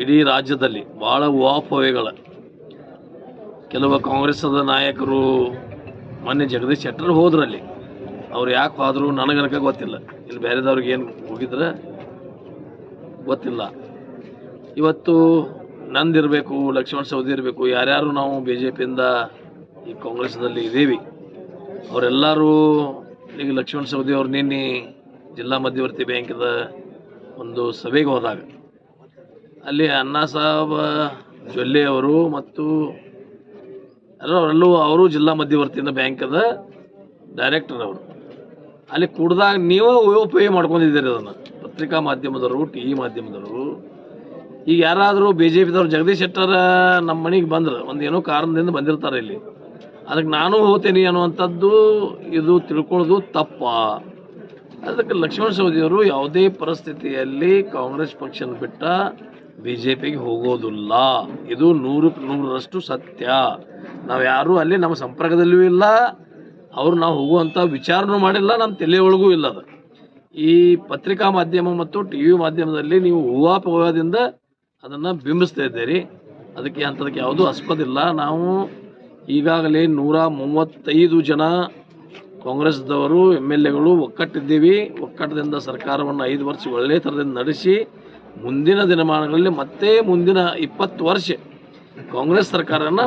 ಇಡೀ ರಾಜ್ಯದಲ್ಲಿ ಭಾಳ ಊಹಾಪೋಹೆಗಳ. ಕೆಲವು ಕಾಂಗ್ರೆಸ್ಸದ ನಾಯಕರು ಮೊನ್ನೆ ಜಗದೀಶ್ ಶೆಟ್ಟರ್ ಹೋದ್ರಲ್ಲಿ. ಅವ್ರು ಯಾಕೆ ಹೋದ್ರು ನನಗನಕ ಗೊತ್ತಿಲ್ಲ. ಇಲ್ಲಿ ಬೇರೆದವ್ರಿಗೆ ಏನು ಹೋಗಿದ್ರೆ ಗೊತ್ತಿಲ್ಲ. ಇವತ್ತು ನಂದಿರಬೇಕು, ಲಕ್ಷ್ಮಣ್ ಸವದಿ ಇರಬೇಕು, ಯಾರ್ಯಾರು ನಾವು ಬಿ ಜೆ ಪಿಯಿಂದ ಈ ಕಾಂಗ್ರೆಸ್ನಲ್ಲಿ ಇದ್ದೀವಿ. ಅವರೆಲ್ಲರೂ ಈಗ ಲಕ್ಷ್ಮಣ್ ಸವದಿ ಅವ್ರು ನಿನ್ನೆ ಜಿಲ್ಲಾ ಮಧ್ಯವರ್ತಿ ಬ್ಯಾಂಕಿದ ಒಂದು ಸಭೆಗೆ ಹೋದಾಗ ಅಲ್ಲಿ ಅಣ್ಣಾ ಸಾಹೇಬ, ಜೊಲ್ಲೆ ಅವರು ಮತ್ತು ಎಲ್ಲರೂ ಅವರು ಜಿಲ್ಲಾ ಮಧ್ಯವರ್ತಿಯಿಂದ ಬ್ಯಾಂಕದ ಡೈರೆಕ್ಟರ್ ಅವರು. ಅಲ್ಲಿ ಕುಡ್ದಾಗ ನೀವು ಉಪಯೋಗ ಮಾಡ್ಕೊಂಡಿದ್ದೀರಿ ಅದನ್ನು. ಪತ್ರಿಕಾ ಮಾಧ್ಯಮದವರು ಟಿ ವಿ ಮಾಧ್ಯಮದವರು. ಈಗ ಯಾರಾದರೂ ಬಿ ಜೆ ಪಿದವ್ರು ಜಗದೀಶ್ ಶೆಟ್ಟರ್ ನಮ್ಮ ಮನೆಗೆ ಬಂದ್ರೆ ಒಂದು ಏನೋ ಕಾರಣದಿಂದ ಬಂದಿರ್ತಾರೆ ಇಲ್ಲಿ. ಅದಕ್ಕೆ ನಾನು ಹೋಗ್ತೇನೆ ಅನ್ನುವಂಥದ್ದು ಇದು ತಿಳ್ಕೊಳ್ಳೋದು ತಪ್ಪ? ಅದಕ್ಕೆ ಲಕ್ಷ್ಮಣ ಸವದಿಯವರು ಯಾವುದೇ ಪರಿಸ್ಥಿತಿಯಲ್ಲಿ ಕಾಂಗ್ರೆಸ್ ಪಕ್ಷನ ಬಿಟ್ಟ ಬಿ ಜೆ ಪಿಗೆ ಹೋಗೋದಿಲ್ಲ. ಇದು ನೂರು ನೂರರಷ್ಟು ಸತ್ಯ. ನಾವು ಯಾರೂ ಅಲ್ಲಿ ನಮ್ಮ ಸಂಪರ್ಕದಲ್ಲೂ ಇಲ್ಲ. ಅವ್ರು ನಾವು ಹೋಗುವಂಥ ವಿಚಾರನೂ ಮಾಡಿಲ್ಲ, ನಮ್ಮ ತಲೆಯೊಳಗೂ ಇಲ್ಲ ಅದು. ಈ ಪತ್ರಿಕಾ ಮಾಧ್ಯಮ ಮತ್ತು ಟಿ ವಿ ಮಾಧ್ಯಮದಲ್ಲಿ ನೀವು ಊಹಾಪೋಹದಿಂದ ಅದನ್ನು ಬಿಂಬಿಸ್ತಾ ಇದ್ದೀರಿ. ಅದಕ್ಕೆ ಅಂಥದಕ್ಕೆ ಯಾವುದೂ ಆಸ್ಪದಿಲ್ಲ ನಾವು ಈಗಾಗಲೇ ನೂರ ಮೂವತ್ತೈದು ಜನ ಕಾಂಗ್ರೆಸ್ದವರು, ಎಂ ಎಲ್ ಎಗಳು ಒಕ್ಕಟ್ಟಿದ್ದೀವಿ ಒಕ್ಕಟ್ಟದಿಂದ ಸರ್ಕಾರವನ್ನು ಐದು ವರ್ಷ ಒಳ್ಳೆಯ ಥರದಿಂದ ನಡೆಸಿ, ಮುಂದಿನ ದಿನಮಾನಗಳಲ್ಲಿ ಮತ್ತೆ ಮುಂದಿನ ಇಪ್ಪತ್ತು ವರ್ಷ ಕಾಂಗ್ರೆಸ್ ಸರ್ಕಾರನ